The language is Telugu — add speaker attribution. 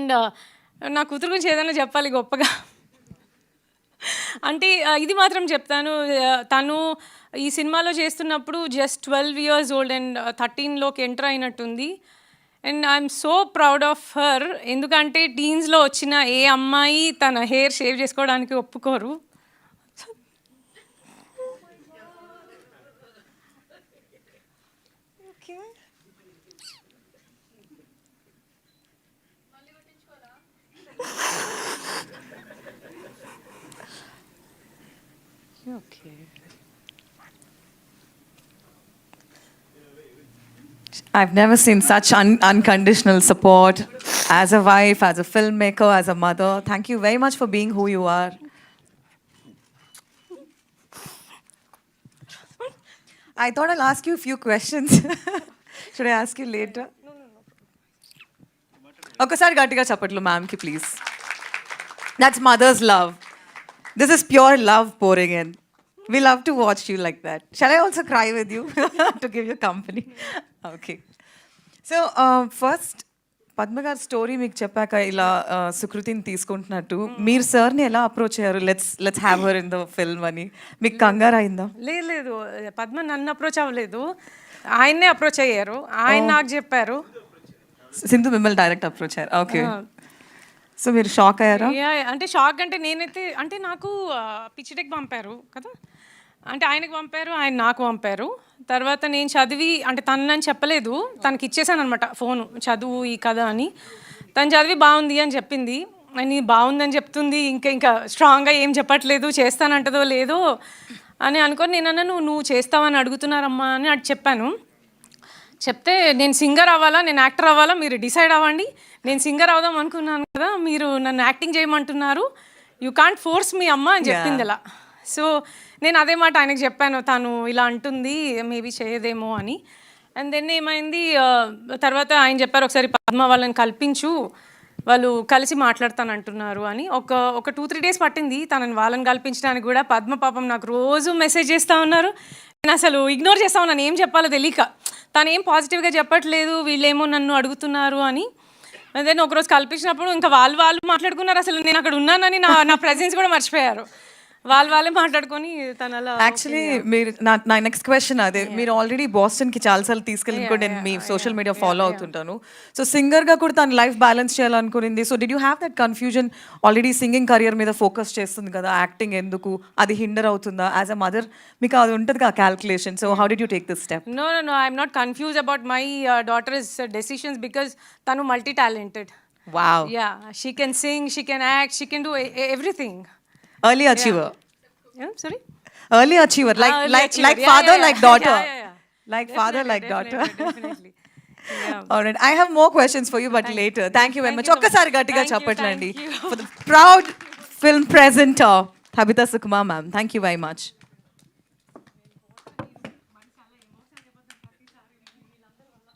Speaker 1: అండ్ నా కూతురు గురించి ఏదైనా చెప్పాలి గొప్పగా. అంటే ఇది మాత్రం చెప్తాను తను ఈ సినిమాలో చేస్తున్నప్పుడు just twelve years old and థర్టీన్లోకి enter అయినట్టుంది. And I'm so proud of her ఎందుకంటే టీన్స్లో వచ్చిన ఏ అమ్మాయి తన హెయిర్ షేవ్ చేసుకోవడానికి ఒప్పుకోరు. Okay
Speaker 2: I've never seen such un- unconditional support as a wife, as a filmmaker, as a mother. Thank you very much for being who you are. I thought I'll ask you a few questions. Should I ask you later? ఒకసారి గట్టిగా చెప్పట్లు మ్యామ్కి please that's mother's love this is pure love pouring in We love to watch you like that shall I also cry with you to give you company okay so first Padma గారి స్టోరీ మీకు చెప్పాక ఇలా uh, సుకృతిని తీసుకుంటున్నట్టు. మీరు సార్ని ఎలా అప్రోచ్ అయ్యారు? Let's let's have her in the film అని. మీకు కంగారు అయిందా?
Speaker 1: లేదు పద్మ నన్ను అప్రోచ్ అవ్వలేదు. ఆయన్నే అప్రోచ్ అయ్యారు. ఆయన నాకు చెప్పారు.
Speaker 2: సింధు మిమ్మల్ని డైరెక్ట్ అప్రోచ్ అయ్యారు. ఓకే సో మీరు షాక్ అయ్యారా?
Speaker 1: అంటే షాక్ అంటే నేనైతే అంటే నాకు పిచ్చిటెక్ పంపారు కదా. అంటే ఆయనకు పంపారు ఆయన నాకు పంపారు. తర్వాత నేను చదివి అంటే తను నన్ను చెప్పలేదు. తనకి ఇచ్చేసాను అనమాట ఫోను చదువు ఈ కథ అని. తను చదివి బాగుంది అని చెప్పింది. అని బాగుందని చెప్తుంది ఇంకా ఇంకా స్ట్రాంగ్గా ఏం చెప్పట్లేదు చేస్తానంటదో లేదో అని అనుకొని నేను అన్నాను నువ్వు చేస్తావని అడుగుతున్నారమ్మా అని అటు చెప్పాను. చెప్తే నేను సింగర్ అవ్వాలా నేను యాక్టర్ అవ్వాలా మీరు డిసైడ్ అవ్వండి. నేను సింగర్ అవుదాం అనుకున్నాను కదా మీరు నన్ను యాక్టింగ్ చేయమంటున్నారు. యూ కాంట్ ఫోర్స్ మీ అమ్మ అని చెప్పింది ఇలా సో నేను అదే మాట ఆయనకు చెప్పాను. తను ఇలా అంటుంది మేబీ చేయదేమో అని. అండ్ దెన్ ఏమైంది తర్వాత ఆయన చెప్పారు ఒకసారి పద్మ వాళ్ళని కల్పించు. వాళ్ళు కలిసి మాట్లాడతానంటున్నారు అని. ఒక ఒక టూ త్రీ డేస్ పట్టింది. తనని వాళ్ళని కల్పించడానికి కూడా పద్మ పాపం నాకు రోజు మెసేజ్ చేస్తూ ఉన్నారు. నేను అసలు ఇగ్నోర్ చేస్తా ఉన్నాను ఏం చెప్పాలో తెలియక. తను ఏం పాజిటివ్గా చెప్పట్లేదు వీళ్ళేమో నన్ను అడుగుతున్నారు అని. దెన్ ఒకరోజు కల్పించినప్పుడు ఇంకా వాళ్ళు వాళ్ళు మాట్లాడుకున్నారు. అసలు నేను అక్కడ ఉన్నానని నా నా ప్రెజెన్స్ కూడా మర్చిపోయారు. వాళ్ళు వాళ్ళే మాట్లాడుకొని తను అలా
Speaker 2: యాక్చువల్లీ మీరు నా నా నెక్స్ట్ క్వశ్చన్ అదే. మీరు ఆల్రెడీ బాస్టన్కి చాలాసార్లు తీసుకెళ్ళి కూడా నేను మీ సోషల్ మీడియా ఫాలో అవుతుంటాను. సో సింగర్గా కూడా తన life balance చేయాలనుకునింది. So did you have that confusion already singing career మీద ఫోకస్ చేస్తుంది కదా. యాక్టింగ్ ఎందుకు? అది హిండర్ అవుతుందా? యాజ్ అ మదర్ మీకు అది ఉంటుంది కదా calculation so how did you take this step
Speaker 1: No, no, no. I'm not confused about my uh, daughter's uh, decisions because Tanu multi-talented.
Speaker 2: Wow
Speaker 1: Yeah, she can sing, she can act, she can do e- e- everything.
Speaker 2: Early achiever
Speaker 1: Yeah, sorry.
Speaker 2: Early achiever like
Speaker 1: Ah, early
Speaker 2: like
Speaker 1: achiever. Yeah,
Speaker 2: father
Speaker 1: yeah,
Speaker 2: like
Speaker 1: yeah.
Speaker 2: Daughter
Speaker 1: Yeah, yeah, yeah.
Speaker 2: Like father like daughter
Speaker 1: Definitely. Yeah.
Speaker 2: All right. I have more questions for you, but later. Thank you very much.
Speaker 1: you so much.
Speaker 2: ఒక్కసారి గట్టిగా
Speaker 1: Thank you,
Speaker 2: చెప్పట్లండి
Speaker 1: thank you.
Speaker 2: for the proud film presenter, Tabitha Sukuma ma'am. Thank you very much.